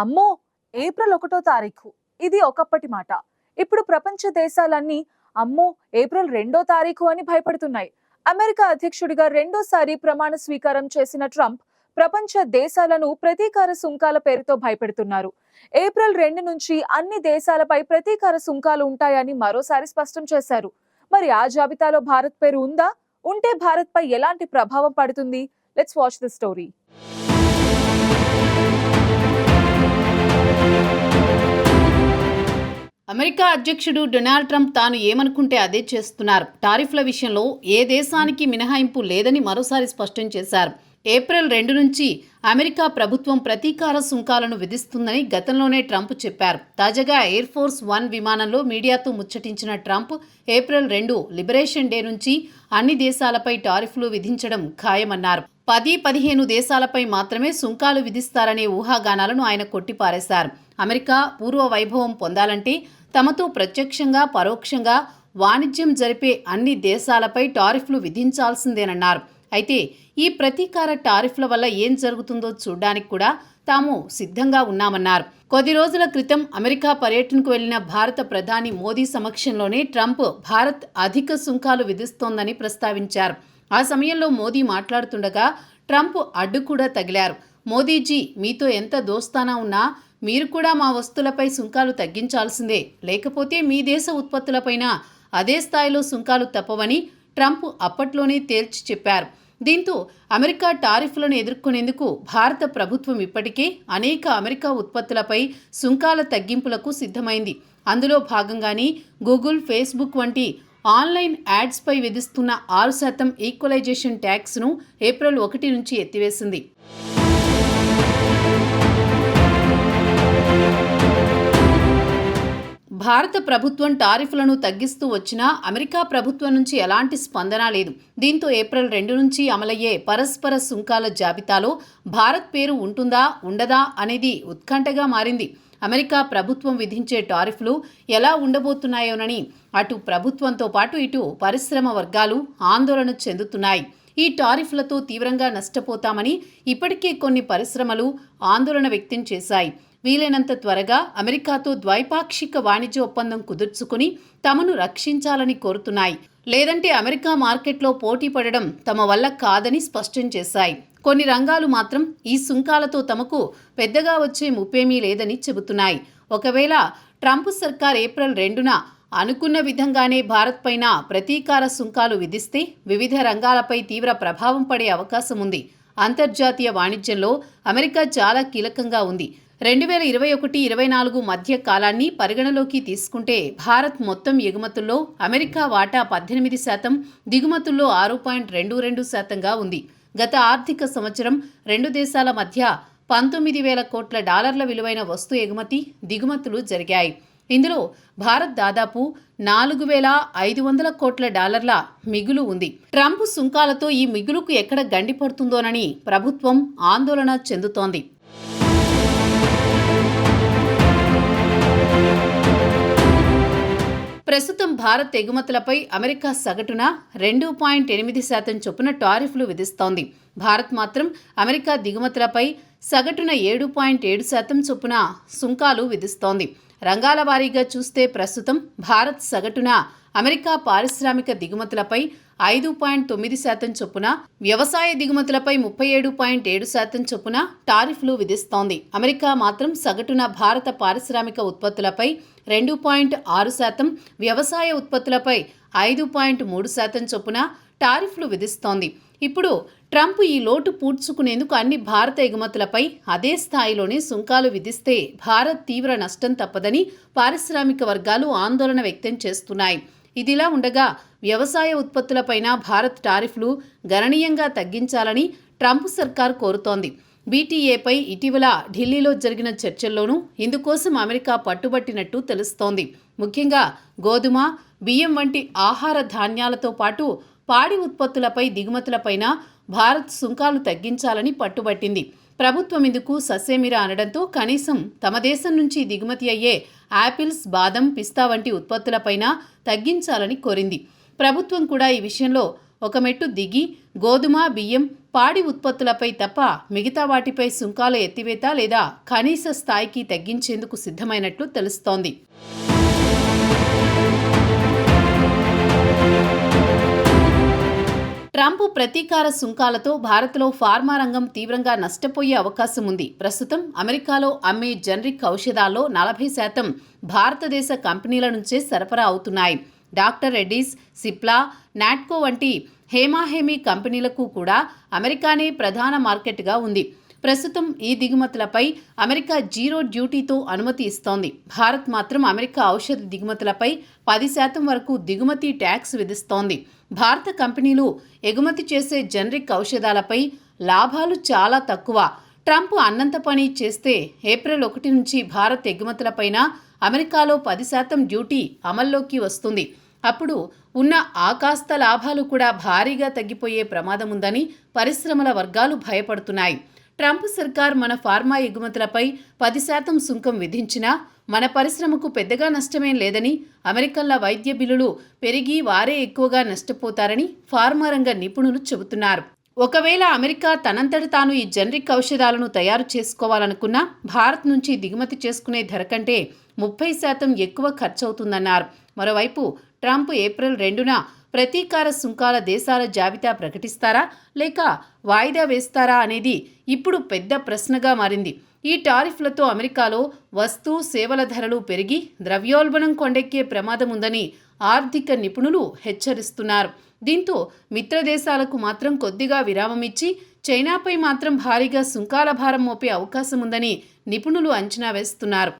అమ్మో ఏప్రిల్ ఒకటో తారీఖు. ఇది ఒకప్పటి మాట. ఇప్పుడు ప్రపంచ దేశాలన్నీ అమ్మో ఏప్రిల్ రెండో తారీఖు అని భయపడుతున్నాయి. అమెరికా అధ్యక్షుడిగా రెండోసారి ప్రమాణ స్వీకారం చేసిన ట్రంప్ ప్రపంచ దేశాలను ప్రతీకార సుంకాల పేరుతో భయపెడుతున్నారు. ఏప్రిల్ రెండు నుంచి అన్ని దేశాలపై ప్రతీకార సుంకాలు ఉంటాయని మరోసారి స్పష్టం చేశారు. మరి ఆ జాబితాలో భారత్ పేరు ఉందా? ఉంటే భారత్పై ఎలాంటి ప్రభావం పడుతుంది? Let's watch the story America అధ్యక్షుడు డొనాల్డ్ ట్రంప్ తాను ఏమనుకుంటే అదే చేస్తున్నారు. టారిఫ్ల విషయంలో ఏ దేశానికి మినహాయింపు లేదని మరోసారి స్పష్టం చేశారు. ఏప్రిల్ రెండు నుంచి అమెరికా ప్రభుత్వం ప్రతీకార సుంకాలను విధిస్తుందని గతంలోనే ట్రంప్ చెప్పారు. తాజాగా ఎయిర్ ఫోర్స్ వన్ విమానంలో మీడియాతో ముచ్చటించిన ట్రంప్ ఏప్రిల్ రెండు లిబరేషన్ డే నుంచి అన్ని దేశాలపై టారిఫ్లు విధించడం ఖాయమన్నారు. పది పదిహేను దేశాలపై మాత్రమే సుంకాలు విధిస్తారనే ఊహాగానాలను ఆయన కొట్టిపారేశారు. అమెరికా పూర్వ వైభవం పొందాలంటే తమతో ప్రత్యక్షంగా పరోక్షంగా వాణిజ్యం జరిపే అన్ని దేశాలపై టారిఫ్లు విధించాల్సిందేనన్నారు. అయితే ఈ ప్రతీకార టారిఫ్ల వల్ల ఏం జరుగుతుందో చూడడానికి కూడా తాము సిద్ధంగా ఉన్నామన్నారు. కొద్ది రోజుల క్రితం అమెరికా పర్యటనకు వెళ్ళిన భారత ప్రధాని మోదీ సమక్షంలోనే ట్రంప్ భారత్ అధిక సుంకాలు విధిస్తోందని ప్రస్తావించారు. ఆ సమయంలో మోదీ మాట్లాడుతుండగా ట్రంప్ అడ్డు కూడా తగిలారు. మోదీజీ మీతో ఎంత దోస్తానా ఉన్నా మీరు కూడా మా వస్తువులపై సుంకాలు తగ్గించాల్సిందే. లేకపోతే మీ దేశ ఉత్పత్తులపైన అదే స్థాయిలో సుంకాలు తప్పవని ట్రంప్ అప్పట్లోనే తేల్చి చెప్పారు. దీంతో అమెరికా టారిఫ్లను ఎదుర్కొనేందుకు భారత ప్రభుత్వం ఇప్పటికే అనేక అమెరికా ఉత్పత్తులపై సుంకాల తగ్గింపులకు సిద్ధమైంది. అందులో భాగంగానే గూగుల్ ఫేస్బుక్ వంటి ఆన్లైన్ యాడ్స్పై విధిస్తున్న ఆరు శాతం ఈక్వలైజేషన్ ట్యాక్స్ను ఏప్రిల్ ఒకటి నుంచి ఎత్తివేసింది. భారత ప్రభుత్వం టారిఫ్లను తగ్గిస్తూ వచ్చినా అమెరికా ప్రభుత్వం నుంచి ఎలాంటి స్పందన లేదు. దీంతో ఏప్రిల్ రెండు నుంచి అమలయ్యే పరస్పర సుంకాల జాబితాలో భారత్ పేరు ఉంటుందా ఉండదా అనేది ఉత్కంఠగా మారింది. అమెరికా ప్రభుత్వం విధించే టారిఫ్లు ఎలా ఉండబోతున్నాయోనని అటు ప్రభుత్వంతో పాటు ఇటు పరిశ్రమ వర్గాలు ఆందోళన చెందుతున్నాయి. ఈ టారిఫ్లతో తీవ్రంగా నష్టపోతామని ఇప్పటికే కొన్ని పరిశ్రమలు ఆందోళన వ్యక్తం చేశాయి. వీలైనంత త్వరగా అమెరికాతో ద్వైపాక్షిక వాణిజ్య ఒప్పందం కుదుర్చుకుని తమను రక్షించాలని కోరుతున్నాయి. లేదంటే అమెరికా మార్కెట్లో పోటీ పడడం తమ వల్ల కాదని స్పష్టం చేశాయి. కొన్ని రంగాలు మాత్రం ఈ సుంకాలతో తమకు పెద్దగా వచ్చే ముప్పేమీ లేదని చెబుతున్నాయి. ఒకవేళ ట్రంప్ సర్కార్ ఏప్రిల్ రెండున అనుకున్న విధంగానే భారత్ పైన ప్రతీకార సుంకాలు విధిస్తే వివిధ రంగాలపై తీవ్ర ప్రభావం పడే అవకాశం ఉంది. అంతర్జాతీయ వాణిజ్యంలో అమెరికా చాలా కీలకంగా ఉంది. రెండు వేల ఇరవై ఒకటి ఇరవై నాలుగు మధ్య కాలాన్ని పరిగణలోకి తీసుకుంటే భారత్ మొత్తం ఎగుమతుల్లో అమెరికా వాటా పద్దెనిమిది శాతం దిగుమతుల్లో ఆరు పాయింట్ రెండు రెండు శాతంగా ఉంది. గత ఆర్థిక సంవత్సరం రెండు దేశాల మధ్య పంతొమ్మిది వేల కోట్ల డాలర్ల విలువైన వస్తు ఎగుమతి దిగుమతులు జరిగాయి. ఇందులో భారత్ దాదాపు నాలుగు వేల ఐదు వందల కోట్ల డాలర్ల మిగులు ఉంది. ట్రంప్ సుంకాలతో ఈ మిగులుకు ఎక్కడ గండి పడుతుందోనని ప్రభుత్వం ఆందోళన చెందుతోంది. ప్రస్తుతం భారత్ ఎగుమతులపై అమెరికా సగటున రెండు పాయింట్ ఎనిమిది శాతం చొప్పున టారిఫ్లు విధిస్తోంది. భారత్ మాత్రం అమెరికా దిగుమతులపై సగటున ఏడు పాయింట్ ఏడు శాతం చొప్పున సుంకాలు విధిస్తోంది. రంగాల వారీగా చూస్తే ప్రస్తుతం భారత్ సగటున అమెరికా పారిశ్రామిక దిగుమతులపై ఐదు పాయింట్ తొమ్మిది శాతం చొప్పున వ్యవసాయ దిగుమతులపై ముప్పై ఏడు పాయింట్ ఏడు శాతం చొప్పున టారిఫ్లు విధిస్తోంది. అమెరికా మాత్రం సగటున భారత పారిశ్రామిక ఉత్పత్తులపై రెండు పాయింట్ ఆరు శాతం వ్యవసాయ ఉత్పత్తులపై ఐదు పాయింట్ మూడు శాతం చొప్పున టారిఫ్లు విధిస్తోంది. ఇప్పుడు ట్రంప్ ఈ లోటు పూడ్చుకునేందుకు అన్ని భారత ఎగుమతులపై అదే స్థాయిలోనే సుంకాలు విధిస్తే భారత్ తీవ్ర నష్టం తప్పదని పారిశ్రామిక వర్గాలు ఆందోళన వ్యక్తం చేస్తున్నాయి. ఇదిలా ఉండగా వ్యవసాయ ఉత్పత్తులపైన భారత్ టారిఫ్లు గణనీయంగా తగ్గించాలని ట్రంప్ సర్కార్ కోరుతోంది. బీటీఏపై ఇటీవల ఢిల్లీలో జరిగిన చర్చల్లోనూ ఇందుకోసం అమెరికా పట్టుబట్టినట్టు తెలుస్తోంది. ముఖ్యంగా గోధుమ బియ్యం వంటి ఆహార ధాన్యాలతో పాటు పాడి ఉత్పత్తులపై దిగుమతులపైన భారత్ సుంకాలు తగ్గించాలని పట్టుబట్టింది. ప్రభుత్వం ఇందుకు ససేమిరా అనడంతో కనీసం తమ దేశం నుంచి దిగుమతి అయ్యే యాపిల్స్ బాదం పిస్తా వంటి ఉత్పత్తులపైన తగ్గించాలని కోరింది. ప్రభుత్వం కూడా ఈ విషయంలో ఒక మెట్టు దిగి గోధుమ బియ్యం పాడి ఉత్పత్తులపై తప్ప మిగతా వాటిపై సుంకాల ఎత్తివేత లేదా కనీస స్థాయికి తగ్గించేందుకు సిద్ధమైనట్లు తెలుస్తోంది. ట్రంప్ ప్రతీకార సుంకాలతో భారత్లో ఫార్మా రంగం తీవ్రంగా నష్టపోయే అవకాశం ఉంది. ప్రస్తుతం అమెరికాలో అమ్మే జనరిక్ ఔషధాల్లో నలభై శాతం భారతదేశ కంపెనీల నుంచే సరఫరా అవుతున్నాయి. డాక్టర్ రెడ్డిస్ సిప్లా నాట్కో వంటి హేమాహేమి కంపెనీలకు కూడా అమెరికానే ప్రధాన మార్కెట్గా ఉంది. ప్రస్తుతం ఈ దిగుమతులపై అమెరికా జీరో డ్యూటీతో అనుమతి ఇస్తోంది. భారత్ మాత్రం అమెరికా ఔషధ దిగుమతులపై పది శాతం వరకు దిగుమతి ట్యాక్స్ విధిస్తోంది. భారత కంపెనీలు ఎగుమతి చేసే జనరిక్ ఔషధాలపై లాభాలు చాలా తక్కువ. ట్రంప్ అన్నంత పని చేస్తే ఏప్రిల్ ఒకటి నుంచి భారత్ ఎగుమతులపైన అమెరికాలో పది శాతం డ్యూటీ అమల్లోకి వస్తుంది. అప్పుడు ఉన్న ఆకాస్త లాభాలు కూడా భారీగా తగ్గిపోయే ప్రమాదం ఉందని పరిశ్రమల వర్గాలు భయపడుతున్నాయి. ట్రంప్ సర్కార్ మన ఫార్మా ఎగుమతులపై పది శాతం సుంకం విధించినా మన పరిశ్రమకు పెద్దగా నష్టమేం లేదని అమెరికన్ల వైద్య బిల్లులు పెరిగి వారే ఎక్కువగా నష్టపోతారని ఫార్మా రంగ నిపుణులు చెబుతున్నారు. ఒకవేళ అమెరికా తనంతట తాను ఈ జనరిక్ ఔషధాలను తయారు చేసుకోవాలనుకున్నా భారత్ నుంచి దిగుమతి చేసుకునే ధర కంటే ముప్పై శాతం ఎక్కువ ఖర్చవుతుందన్నారు. మరోవైపు ట్రంప్ ఏప్రిల్ రెండున ప్రతీకార సుంకాల దేశాల జాబితా ప్రకటిస్తారా? లేక వాయిదా వేస్తారా అనేది ఇప్పుడు పెద్ద ప్రశ్నగా మారింది. ఈ టారిఫ్లతో అమెరికాలో వస్తు సేవల ధరలు పెరిగి ద్రవ్యోల్బణం కొండెక్కే ప్రమాదం ఉందని ఆర్థిక నిపుణులు హెచ్చరిస్తున్నారు. దీంతో మిత్రదేశాలకు మాత్రం కొద్దిగా విరామమిచ్చి చైనాపై మాత్రం భారీగా సుంకాల భారం మోపే అవకాశం ఉందని నిపుణులు అంచనా వేస్తున్నారు.